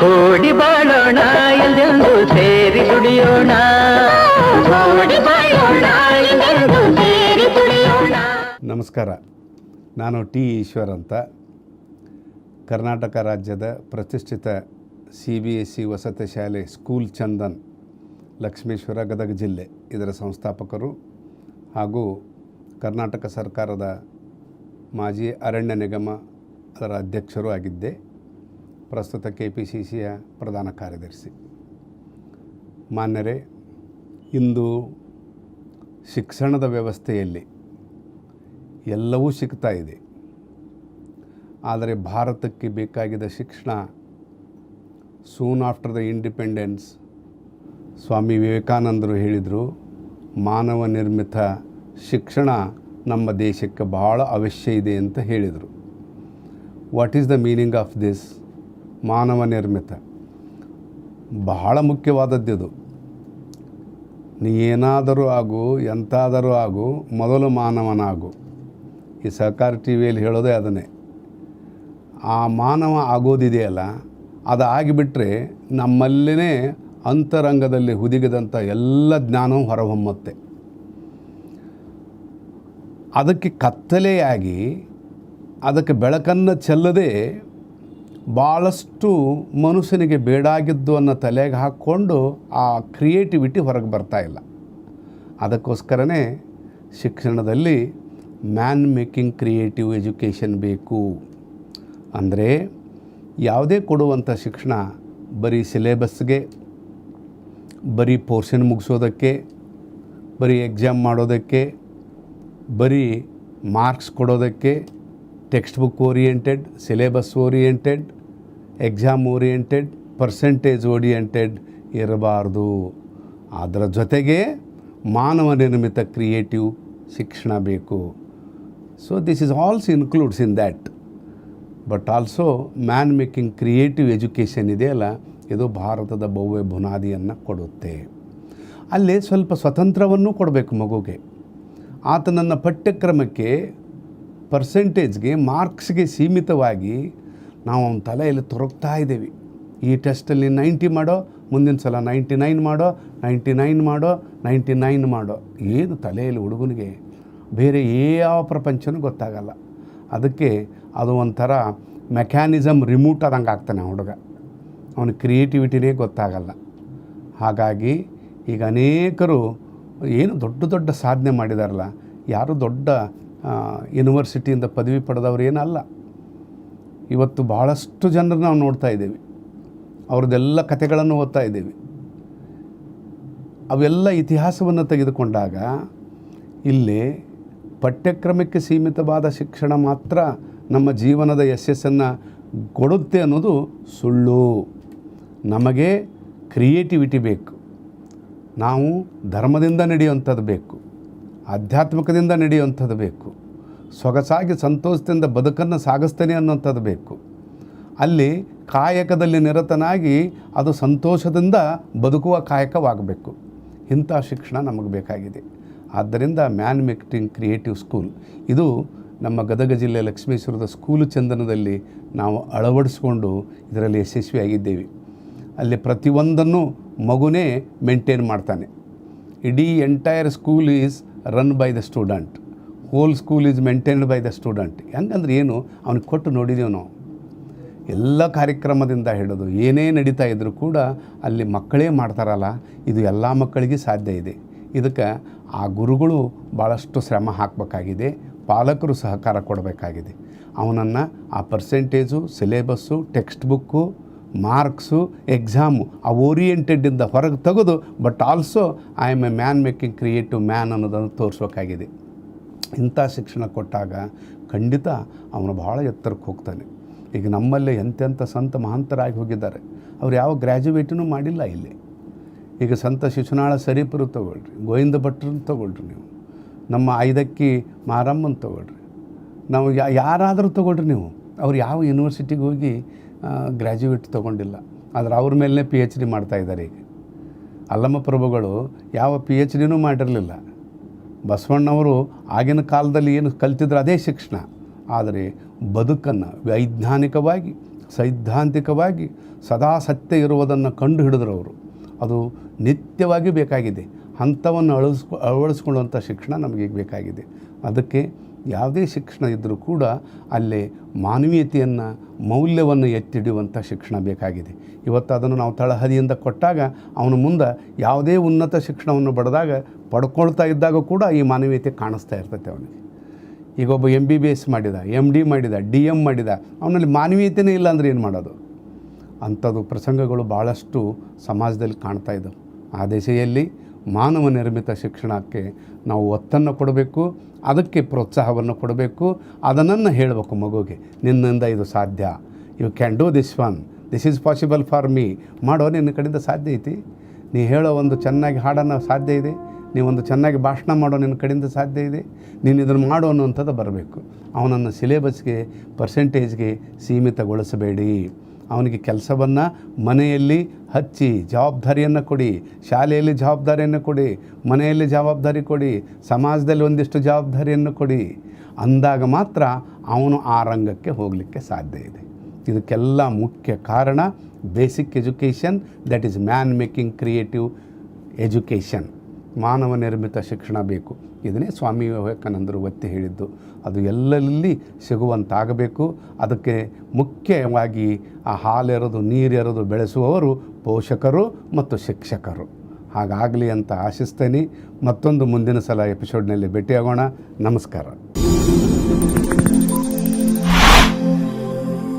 ಕೂಡಿ ಬಾಳೋಣ ಎಲ್ಲೆಂದು ಸೇರಿ ದುಡಿಯೋಣ. ಕೂಡಿ ಬಾಳೋಣ ಎಲ್ಲೆಂದು ಸೇರಿ ದುಡಿಯೋಣ. ನಮಸ್ಕಾರ. ನಾನು ಟಿ ಈಶ್ವರ್ ಅಂತ. ಕರ್ನಾಟಕ ರಾಜ್ಯದ ಪ್ರತಿಷ್ಠಿತ ಸಿ ಬಿ ಎಸ್ ಸಿ ವಸತಿ ಶಾಲೆ ಸ್ಕೂಲ್ ಚಂದನ್ ಲಕ್ಷ್ಮೇಶ್ವರ ಗದಗ ಜಿಲ್ಲೆ ಇದರ ಸಂಸ್ಥಾಪಕರು ಹಾಗೂ ಕರ್ನಾಟಕ ಸರ್ಕಾರದ ಮಾಜಿ ಅರಣ್ಯ ನಿಗಮ ಅದರ ಅಧ್ಯಕ್ಷರೂ ಆಗಿದ್ದೆ. ಪ್ರಸ್ತುತ ಕೆ ಪಿ ಸಿ ಸಿಯ ಪ್ರಧಾನ ಕಾರ್ಯದರ್ಶಿ. ಮಾನ್ಯರೇ, ಇಂದು ಶಿಕ್ಷಣದ ವ್ಯವಸ್ಥೆಯಲ್ಲಿ ಎಲ್ಲವೂ ಸಿಗ್ತಾ ಇದೆ. ಆದರೆ ಭಾರತಕ್ಕೆ ಬೇಕಾಗಿದ್ದ ಶಿಕ್ಷಣ soon after the independence Swami ವಿವೇಕಾನಂದರು ಹೇಳಿದರು, ಮಾನವ ನಿರ್ಮಿತ ಶಿಕ್ಷಣ ನಮ್ಮ ದೇಶಕ್ಕೆ ಬಹಳ ಅವಶ್ಯ ಇದೆ ಅಂತ ಹೇಳಿದರು. What is the meaning of this ಮಾನವ ನಿರ್ಮಿತ. ಬಹಳ ಮುಖ್ಯವಾದದ್ದಿದು ನೀ ಏನಾದರೂ ಆಗು, ಎಂತಾದರೂ ಆಗು, ಮೊದಲು ಮಾನವನಾಗು. ಈ ಸಹಕಾರ ಟಿ ವಿಯಲ್ಲಿ ಹೇಳೋದೇ ಅದನ್ನೇ. ಆ ಮಾನವ ಆಗೋದಿದೆಯಲ್ಲ, ಅದು ಆಗಿಬಿಟ್ರೆ ನಮ್ಮಲ್ಲೇ ಅಂತರಂಗದಲ್ಲಿ ಹುದುಗಿದಂಥ ಎಲ್ಲ ಜ್ಞಾನವೂ ಹೊರಹೊಮ್ಮತ್ತೆ. ಅದಕ್ಕೆ ಕತ್ತಲೆಯಾಗಿ, ಅದಕ್ಕೆ ಬೆಳಕನ್ನು ಚೆಲ್ಲದೆ ಭಾಳಷ್ಟು ಮನುಷ್ಯನಿಗೆ ಬೇಡಾಗಿದ್ದು ಅನ್ನೋ ತಲೆಗೆ ಹಾಕ್ಕೊಂಡು ಆ ಕ್ರಿಯೇಟಿವಿಟಿ ಹೊರಗೆ ಬರ್ತಾ ಇಲ್ಲ. ಅದಕ್ಕೋಸ್ಕರನೇ ಶಿಕ್ಷಣದಲ್ಲಿ ಮ್ಯಾನ್ ಮೇಕಿಂಗ್ ಕ್ರಿಯೇಟಿವ್ ಎಜುಕೇಷನ್ ಬೇಕು. ಅಂದರೆ ಯಾವುದೇ ಕೊಡುವಂಥ ಶಿಕ್ಷಣ ಬರೀ ಸಿಲೆಬಸ್ಗೆ ಬರೀ ಪೋರ್ಷನ್ ಮುಗಿಸೋದಕ್ಕೆ, ಬರೀ ಎಕ್ಸಾಮ್ ಮಾಡೋದಕ್ಕೆ, ಬರೀ ಮಾರ್ಕ್ಸ್ ಕೊಡೋದಕ್ಕೆ text book oriented syllabus oriented exam oriented percentage oriented ಇರಬಾರ್ದು. ಅದರ ಜೊತೆಗೆ ಮಾನವ ನಿರ್ಮಿತ ಕ್ರಿಯೇಟಿವ್ ಶಿಕ್ಷಣ ಬೇಕು. So this is also includes in that but also man making creative education ಇದೆಯಲ್ಲ ಇದು ಭಾರತದ ಭವ್ಯ ಬುನಾದಿಯನ್ನು ಕೊಡುತ್ತೆ. ಅಲ್ಲಿ ಸ್ವಲ್ಪ ಸ್ವತಂತ್ರವನ್ನು ಕೊಡಬೇಕು ಮಗುಗೆ. ಆತನನ್ನು ಪಠ್ಯಕ್ರಮಕ್ಕೆ ಪರ್ಸೆಂಟೇಜ್ಗೆ ಮಾರ್ಕ್ಸ್ಗೆ ಸೀಮಿತವಾಗಿ ನಾವು ಅವನ ತಲೆಯಲ್ಲಿ ತೊರಗ್ತಾ ಇದ್ದೀವಿ. ಈ ಟೆಸ್ಟಲ್ಲಿ ನೈಂಟಿ ಮಾಡೋ, ಮುಂದಿನ ಸಲ ನೈಂಟಿ ನೈನ್ ಮಾಡೋ ನೈಂಟಿ ನೈನ್ ಮಾಡೋ ನೈಂಟಿ ನೈನ್ ಮಾಡೋ. ಏನು ತಲೆಯಲ್ಲಿ ಹುಡುಗನಿಗೆ ಬೇರೆ ಯಾವ ಪ್ರಪಂಚನೂ ಗೊತ್ತಾಗಲ್ಲ. ಅದಕ್ಕೆ ಅದು ಒಂಥರ ಮೆಕ್ಯಾನಿಸಮ್ ರಿಮೂಟ್ ಆದಂಗೆ ಆಗ್ತಾನೆ ಆ ಹುಡುಗ. ಅವನ ಕ್ರಿಯೇಟಿವಿಟಿನೇ ಗೊತ್ತಾಗಲ್ಲ. ಹಾಗಾಗಿ ಈಗ ಅನೇಕರು ಏನು ದೊಡ್ಡ ದೊಡ್ಡ ಸಾಧನೆ ಮಾಡಿದಾರಲ್ಲ, ಯಾರು ದೊಡ್ಡ ಯೂನಿವರ್ಸಿಟಿಯಿಂದ ಪದವಿ ಪಡೆದವ್ರು ಏನಲ್ಲ. ಇವತ್ತು ಭಾಳಷ್ಟು ಜನರು ನಾವು ನೋಡ್ತಾ ಇದ್ದೇವೆ. ಅವ್ರದ್ದೆಲ್ಲ ಕಥೆಗಳನ್ನು ಓದ್ತಾ ಇದ್ದೇವೆ. ಅವೆಲ್ಲ ಇತಿಹಾಸವನ್ನು ತೆಗೆದುಕೊಂಡಾಗ ಇಲ್ಲಿ ಪಠ್ಯಕ್ರಮಕ್ಕೆ ಸೀಮಿತವಾದ ಶಿಕ್ಷಣ ಮಾತ್ರ ನಮ್ಮ ಜೀವನದ ಯಶಸ್ಸನ್ನು ಕೊಡುತ್ತೆ ಅನ್ನೋದು ಸುಳ್ಳು. ನಮಗೆ ಕ್ರಿಯೇಟಿವಿಟಿ ಬೇಕು. ನಾವು ಧರ್ಮದಿಂದ ನಡೆಯುವಂಥದ್ದು ಬೇಕು. ಆಧ್ಯಾತ್ಮಿಕದಿಂದ ನಡೆಯುವಂಥದ್ದು ಬೇಕು. ಸೊಗಸಾಗಿ ಸಂತೋಷದಿಂದ ಬದುಕನ್ನು ಸಾಗಿಸ್ತೇನೆ ಅನ್ನುವಂಥದ್ದು ಬೇಕು. ಅಲ್ಲಿ ಕಾಯಕದಲ್ಲಿ ನಿರತನಾಗಿ ಅದು ಸಂತೋಷದಿಂದ ಬದುಕುವ ಕಾಯಕವಾಗಬೇಕು. ಇಂಥ ಶಿಕ್ಷಣ ನಮಗೆ ಬೇಕಾಗಿದೆ. ಆದ್ದರಿಂದ ಮ್ಯಾನ್ ಮೇಕ್ಟಿಂಗ್ ಕ್ರಿಯೇಟಿವ್ ಸ್ಕೂಲ್, ಇದು ನಮ್ಮ ಗದಗ ಜಿಲ್ಲೆ ಲಕ್ಷ್ಮೇಶ್ವರದ ಸ್ಕೂಲು ಚಂದನದಲ್ಲಿ ನಾವು ಅಳವಡಿಸ್ಕೊಂಡು ಇದರಲ್ಲಿ ಯಶಸ್ವಿಯಾಗಿದ್ದೇವೆ. ಅಲ್ಲಿ ಪ್ರತಿಯೊಂದನ್ನು ಮಗುನೇ ಮೇಂಟೈನ್ ಮಾಡ್ತಾನೆ. ಇಡೀ entire school is run by the student whole school is maintained by the student ಹೆಂಗಂದ್ರೆ ಏನು? ಅವ್ನಿಗೆ ಕೊಟ್ಟು ನೋಡಿದೆವು ನಾವು. ಎಲ್ಲ ಕಾರ್ಯಕ್ರಮದಿಂದ ಹಿಡಿದು ಏನೇ ನಡೀತಾ ಇದ್ದರೂ ಕೂಡ ಅಲ್ಲಿ ಮಕ್ಕಳೇ ಮಾಡ್ತಾರಲ್ಲ, ಇದು ಎಲ್ಲ ಮಕ್ಕಳಿಗೆ ಸಾಧ್ಯ ಇದೆ. ಇದಕ್ಕೆ ಆ ಗುರುಗಳು ಭಾಳಷ್ಟು ಶ್ರಮ ಹಾಕಬೇಕಾಗಿದೆ, ಪಾಲಕರು ಸಹಕಾರ ಕೊಡಬೇಕಾಗಿದೆ. ಅವನನ್ನು ಆ percentage syllabus text book marks, exam, ಆ ಓರಿಯೆಂಟೆಡ್ಡಿಂದ ಹೊರಗೆ ತೆಗೆದು, but also I am a man making creative man ಅನ್ನೋದನ್ನು ತೋರಿಸ್ಬೇಕಾಗಿದೆ ಇಂಥ ಶಿಕ್ಷಣ ಕೊಟ್ಟಾಗ ಖಂಡಿತ ಅವನು ಭಾಳ ಎತ್ತರಕ್ಕೆ ಹೋಗ್ತಾನೆ. ಈಗ ನಮ್ಮಲ್ಲೇ ಎಂತೆಂಥ ಸಂತ ಮಹಾಂತರಾಗಿ ಹೋಗಿದ್ದಾರೆ. ಅವ್ರು ಯಾವ ಗ್ರ್ಯಾಜುಯೇಟೂ ಮಾಡಿಲ್ಲ ಇಲ್ಲಿ. ಈಗ ಸಂತ ಶಿಶುನಾಳ ಸರೀಪರು ತೊಗೊಳ್ರಿ, ಗೋವಿಂದ ಭಟ್ರನ್ನ ತೊಗೊಳ್ರಿ ನೀವು. ನಮ್ಮ ಐದಕ್ಕಿ ಮಾರಮ್ಮನ ತೊಗೊಳ್ರಿ. ನಾವು ಯಾರಾದರೂ ತೊಗೊಳ್ರಿ ನೀವು. ಅವ್ರು ಯಾವ ಯೂನಿವರ್ಸಿಟಿಗೆ ಹೋಗಿ ಗ್ರ್ಯಾಜುಯೇಟ್ ತೊಗೊಂಡಿಲ್ಲ. ಆದರೆ ಅವ್ರ ಮೇಲೇ ಪಿ ಎಚ್ ಡಿ ಮಾಡ್ತಾಯಿದ್ದಾರೆ ಈಗ. ಅಲ್ಲಮ್ಮ ಪ್ರಭುಗಳು, ಯಾವ ಪಿ ಎಚ್ ಡಿನೂ ಮಾಡಿರಲಿಲ್ಲ. ಬಸವಣ್ಣವರು ಆಗಿನ ಕಾಲದಲ್ಲಿ ಏನು ಕಲ್ತಿದ್ರು ಅದೇ ಶಿಕ್ಷಣ. ಆದರೆ ಬದುಕನ್ನು ವೈಜ್ಞಾನಿಕವಾಗಿ, ಸೈದ್ಧಾಂತಿಕವಾಗಿ ಸದಾ ಸತ್ಯ ಇರುವುದನ್ನು ಕಂಡು ಹಿಡಿದ್ರು ಅವರು. ಅದು ನಿತ್ಯವಾಗಿ ಬೇಕಾಗಿದೆ. ಹಂತವನ್ನು ಅಳಿಸ್ಕೊ ಅಳವಡಿಸ್ಕೊಳ್ಳುವಂಥ ಶಿಕ್ಷಣ ನಮಗೆ ಬೇಕಾಗಿದೆ. ಅದಕ್ಕೆ ಯಾವುದೇ ಶಿಕ್ಷಣ ಇದ್ದರೂ ಕೂಡ ಅಲ್ಲಿ ಮಾನವೀಯತೆಯನ್ನು, ಮೌಲ್ಯವನ್ನು ಎತ್ತಿಡುವಂಥ ಶಿಕ್ಷಣ ಬೇಕಾಗಿದೆ. ಇವತ್ತು ಅದನ್ನು ನಾವು ತಳಹದಿಯಿಂದ ಕೊಟ್ಟಾಗ ಅವನ ಮುಂದೆ ಯಾವುದೇ ಉನ್ನತ ಶಿಕ್ಷಣವನ್ನು ಪಡೆದಾಗ ಪಡ್ಕೊಳ್ತಾ ಇದ್ದಾಗ ಕೂಡ ಈ ಮಾನವೀಯತೆ ಕಾಣಿಸ್ತಾ ಇರ್ತೈತೆ ಅವನಿಗೆ. ಈಗ ಒಬ್ಬ ಎಂ ಬಿ ಬಿ ಎಸ್ ಮಾಡಿದ ಎಂ ಡಿ ಮಾಡಿದ ಡಿ ಎಂ ಮಾಡಿದ, ಅವನಲ್ಲಿ ಮಾನವೀಯತೆಯೇ ಇಲ್ಲ ಅಂದರೆ ಏನು ಮಾಡೋದು? ಅಂಥದ್ದು ಪ್ರಸಂಗಗಳು ಭಾಳಷ್ಟು ಸಮಾಜದಲ್ಲಿ ಕಾಣ್ತಾ ಇದ್ದವು. ಆ ದಿಸೆಯಲ್ಲಿ ಮಾನವ ನಿರ್ಮಿತ ಶಿಕ್ಷಣಕ್ಕೆ ನಾವು ಒತ್ತನ್ನು ಕೊಡಬೇಕು, ಅದಕ್ಕೆ ಪ್ರೋತ್ಸಾಹವನ್ನು ಕೊಡಬೇಕು. ಅದನ್ನು ಹೇಳಬೇಕು ಮಗುಗೆ, ನಿನ್ನಿಂದ ಇದು ಸಾಧ್ಯ. You can do this one this is possible for me ಮಾಡೋ ನಿನ್ನ ಕಡೆಯಿಂದ ಸಾಧ್ಯ ಐತಿ. ನೀ ಹೇಳೋ ಒಂದು ಚೆನ್ನಾಗಿ ಹಾಡನ್ನು ಸಾಧ್ಯ ಇದೆ. ನೀವೊಂದು ಚೆನ್ನಾಗಿ ಭಾಷಣ ಮಾಡೋ ನಿನ್ನ ಕಡೆಯಿಂದ ಸಾಧ್ಯ ಇದೆ. ನೀನು ಇದನ್ನು ಮಾಡು ಅನ್ನುವಂಥದ್ದು ಬರಬೇಕು. ಅವನನ್ನು ಸಿಲೆಬಸ್ಗೆ ಪರ್ಸೆಂಟೇಜ್ಗೆ ಸೀಮಿತಗೊಳಿಸಬೇಡಿ. ಅವನಿಗೆ ಕೆಲಸವನ್ನು ಮನೆಯಲ್ಲಿ ಹಚ್ಚಿ ಜವಾಬ್ದಾರಿಯನ್ನು ಕೊಡಿ, ಶಾಲೆಯಲ್ಲಿ ಜವಾಬ್ದಾರಿಯನ್ನು ಕೊಡಿ, ಮನೆಯಲ್ಲಿ ಜವಾಬ್ದಾರಿ ಕೊಡಿ, ಸಮಾಜದಲ್ಲಿ ಒಂದಿಷ್ಟು ಜವಾಬ್ದಾರಿಯನ್ನು ಕೊಡಿ. ಅಂದಾಗ ಮಾತ್ರ ಅವನು ಆ ರಂಗಕ್ಕೆ ಹೋಗಲಿಕ್ಕೆ ಸಾಧ್ಯ ಇದೆ. ಇದಕ್ಕೆಲ್ಲ ಮುಖ್ಯ ಕಾರಣ basic education that is man making creative education ಮಾನವ ನಿರ್ಮಿತ ಶಿಕ್ಷಣ ಬೇಕು. ಇದನ್ನೇ ಸ್ವಾಮಿ ವಿವೇಕಾನಂದರು ಒತ್ತಿ ಹೇಳಿದ್ದು. ಅದು ಎಲ್ಲೆಲ್ಲಿ ಸಿಗುವಂತಾಗಬೇಕು, ಅದಕ್ಕೆ ಮುಖ್ಯವಾಗಿ ಆ ಹಾಲೆರೆದು, ನೀರೆರೆದು ಬೆಳೆಸುವವರು ಪೋಷಕರು ಮತ್ತು ಶಿಕ್ಷಕರು. ಹಾಗಾಗಲಿ ಅಂತ ಆಶಿಸ್ತೇನೆ. ಮತ್ತೊಂದು ಮುಂದಿನ ಸಲ ಎಪಿಸೋಡ್ನಲ್ಲಿ ಭೇಟಿಯಾಗೋಣ. ನಮಸ್ಕಾರ.